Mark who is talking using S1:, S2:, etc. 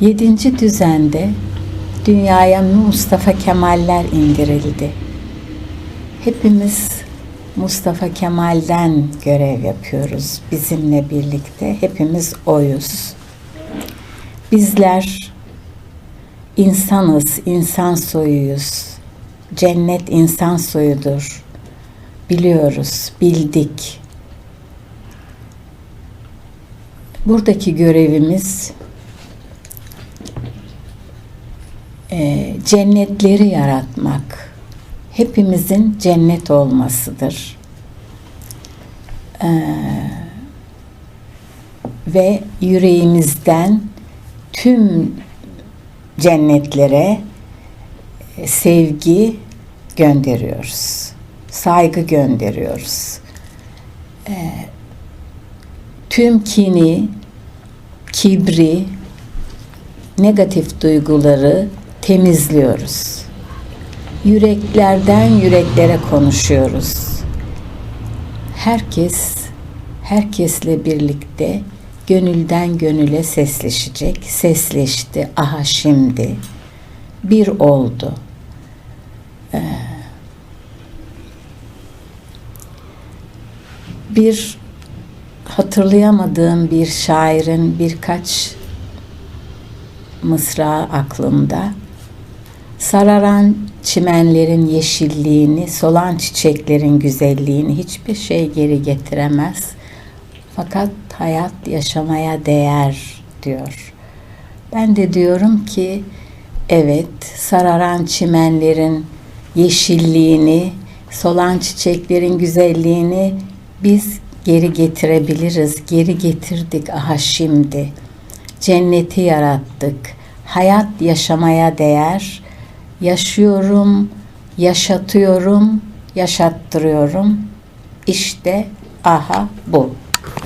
S1: Yedinci düzende dünyaya Mustafa Kemaller indirildi. Hepimiz Mustafa Kemal'den görev yapıyoruz bizimle birlikte. Hepimiz oyuz. Bizler insanız, insan soyuyuz. Cennet insan soyudur. Biliyoruz, bildik. Buradaki görevimiz e, cennetleri yaratmak. Hepimizin cennet olmasıdır. E, ve yüreğimizden tüm cennetlere e, sevgi gönderiyoruz. Saygı gönderiyoruz. Tüm kini, kibri, negatif duyguları temizliyoruz. Yüreklerden yüreklere konuşuyoruz. Herkes herkesle birlikte gönülden gönüle sesleşecek. Sesleşti. Aha şimdi bir oldu. Ee, bir hatırlayamadığım bir şairin birkaç mısra aklımda. Sararan çimenlerin yeşilliğini, solan çiçeklerin güzelliğini hiçbir şey geri getiremez. Fakat hayat yaşamaya değer diyor. Ben de diyorum ki evet sararan çimenlerin yeşilliğini, solan çiçeklerin güzelliğini biz geri getirebiliriz. Geri getirdik aha şimdi. Cenneti yarattık. Hayat yaşamaya değer. Yaşıyorum, yaşatıyorum, yaşattırıyorum. İşte aha bu.